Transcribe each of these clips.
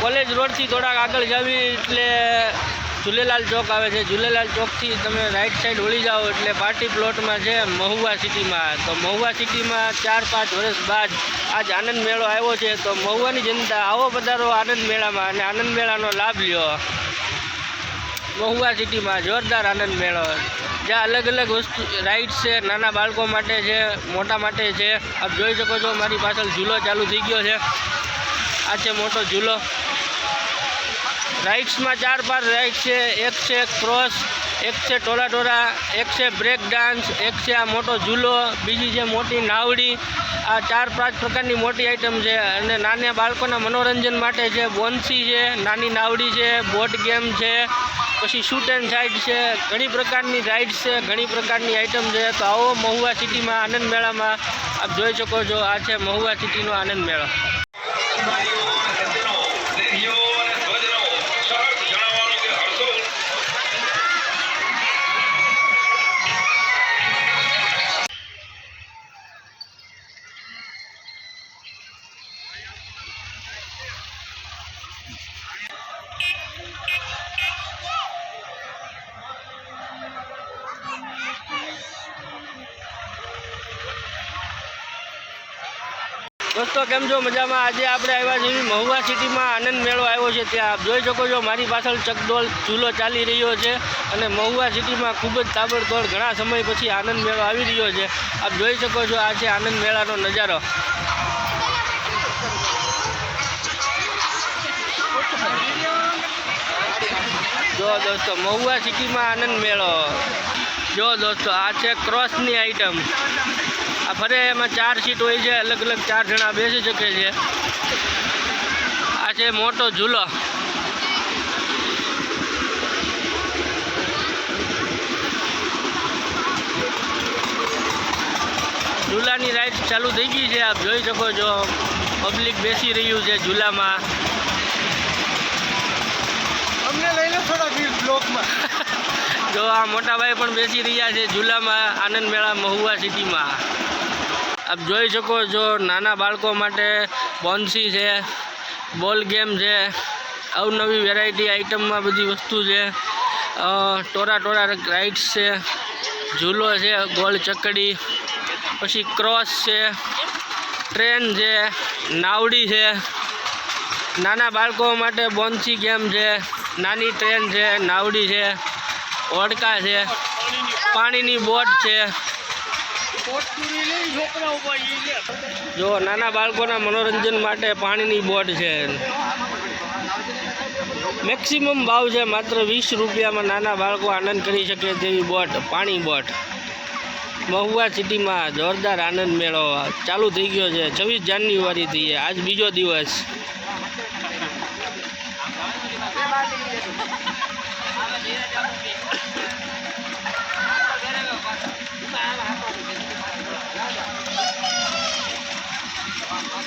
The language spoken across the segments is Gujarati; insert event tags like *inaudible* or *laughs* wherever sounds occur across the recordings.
કોલેજ રોડથી થોડાક આગળ જાવી એટલે ઝૂલેલાલ ચોક આવે છે. ઝૂલેલાલ ચોકથી તમે રાઈટ સાઈડ વળી જાઓ એટલે પાર્ટી પ્લોટમાં છે મહુવા સિટીમાં તો મહુવા સિટીમાં ચાર પાંચ વર્ષ બાદ આજ આનંદ મેળો આવ્યો છે. તો મહુવાની જનતા આવો પધારો આનંદ મેળામાં અને આનંદ મેળાનો લાભ લ્યો. મહુવા સિટીમાં જોરદાર આનંદ મેળો. જ્યાં અલગ અલગ વસ્તુ રાઇડ્સ છે, નાના બાળકો માટે છે, મોટા માટે છે. આપ જોઈ શકો છો, મારી પાછળ ઝૂલો ચાલુ થઈ ગયો છે. આ છે મોટો ઝૂલો. રાઇડ્સમાં ચાર પાંચ રાઇડ છે. એક છે ક્રોસ, એક છે ટોલા ટોરા એક છે બ્રેક ડાન્સ, એક છે આ મોટો ઝૂલો, બીજી છે મોટી નાવડી. આ ચાર પાંચ પ્રકારની મોટી આઈટમ છે અને નાના બાળકોના મનોરંજન માટે છે બોન્સી છે, નાની નાવડી છે, બોટ ગેમ છે, પછી શૂટ એન્ડ સાઇડ છે, ઘણી પ્રકારની રાઇડ્સ છે, ઘણી પ્રકારની આઈટમ છે. તો આવો મહુવા સિટીમાં આનંદ મેળામાં આપ જોઈ શકો છો. આ છે મહુવા સિટીનો આનંદ મેળો. દોસ્તો, કેમ છો? મજામાં? આજે આપણે આવ્યા છીએ મહુવા સિટીમાં. આનંદ મેળો આવ્યો છે ત્યાં. આપ જોઈ શકો છો, મારી પાછળ ચકડોલ ઝૂલો ચાલી રહ્યો છે અને મહુવા સિટીમાં ખૂબ જ તાબડતોડ ઘણા સમય પછી આનંદ મેળો આવી રહ્યો છે. આપ જોઈ શકો છો, આ છે આનંદ મેળાનો નજારો. જો દોસ્તો, મહુવા સિટીમાં આનંદ મેળો. જો દોસ્તો, આ છે ક્રોસની આઈટમ. આ ફરે એમાં ચાર સીટ હોય છે અલગ અલગ ચાર જણા બેસી શકે છે. આ છે મોટો ઝૂલો. ઝૂલાની રાઈડ ચાલુ થઈ ગઈ છે આપ જોઈ શકો છો. પબ્લિક બેસી રહ્યું છે ઝૂલામાં. અમને લઈ લો થોડા બ્લોકમાં. *laughs* જો આ મોટા ભાઈ પણ બેસી રહ્યા છે ઝૂલામાં આનંદ મેળા મહુવા સિટીમાં. આપ જોઈ શકો છો નાના બાળકો માટે બોન્સી છે, બોલ ગેમ છે, અવનવી વેરાયટી આઇટમમાં બધી વસ્તુ છે ટોરા ટોરા રાઇડ્સ છે, ઝૂલો છે ગોળ ચકડી, પછી ક્રોસ છે, ટ્રેન છે, નાવડી છે. નાના બાળકો માટે બોન્સી ગેમ છે, નાની ટ્રેન છે, નાવડી છે, ઓડકા છે, પાણીની બોટ છે જો, નાના બાળકોના મનોરંજન માટે પાણીની બોટ છે. મેક્સિમમ ભાવ છે માત્ર વીસ રૂપિયામાં નાના બાળકો આનંદ કરી શકે તેવી બોટ, પાણી બોટ. મહુવા સિટીમાં જોરદાર આનંદ મેળો ચાલુ થઈ ગયો છે. છવ્વીસ જાન્યુઆરીથી આજ બીજો દિવસ.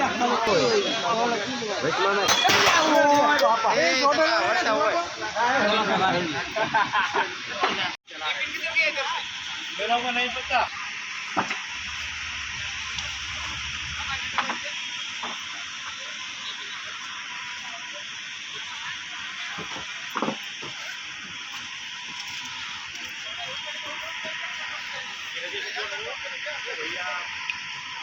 ચાલો રેડી મેળામાં નહીં પતા